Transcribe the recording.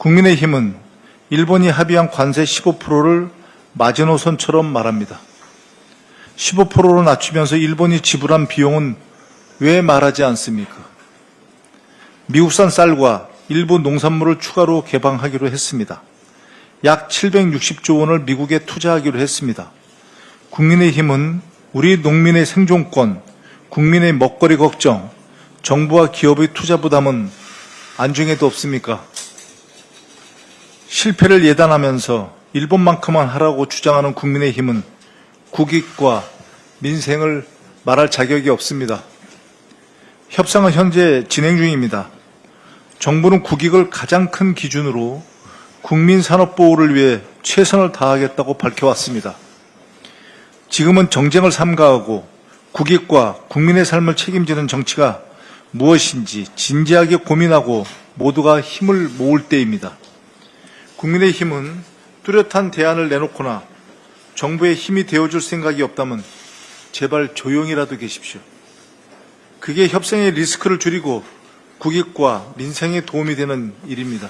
국민의힘은 일본이 합의한 관세 15%를 마지노선처럼 말합니다. 15%로 낮추면서 일본이 지불한 비용은 왜 말하지 않습니까? 미국산 쌀과 일부 농산물을 추가로 개방하기로 했습니다. 약 760조 원을 미국에 투자하기로 했습니다. 국민의힘은 우리 농민의 생존권, 국민의 먹거리 걱정, 정부와 기업의 투자 부담은 안중에도 없습니까? 실패를 예단하면서 일본만큼만 하라고 주장하는 국민의힘은 국익과 민생을 말할 자격이 없습니다. 협상은 현재 진행 중입니다. 정부는 국익을 가장 큰 기준으로 국민 산업 보호를 위해 최선을 다하겠다고 밝혀왔습니다. 지금은 정쟁을 삼가하고 국익과 국민의 삶을 책임지는 정치가 무엇인지 진지하게 고민하고 모두가 힘을 모을 때입니다. 국민의힘은 뚜렷한 대안을 내놓거나 정부의 힘이 되어줄 생각이 없다면 제발 조용히라도 계십시오. 그게 협상의 리스크를 줄이고 국익과 민생에 도움이 되는 일입니다.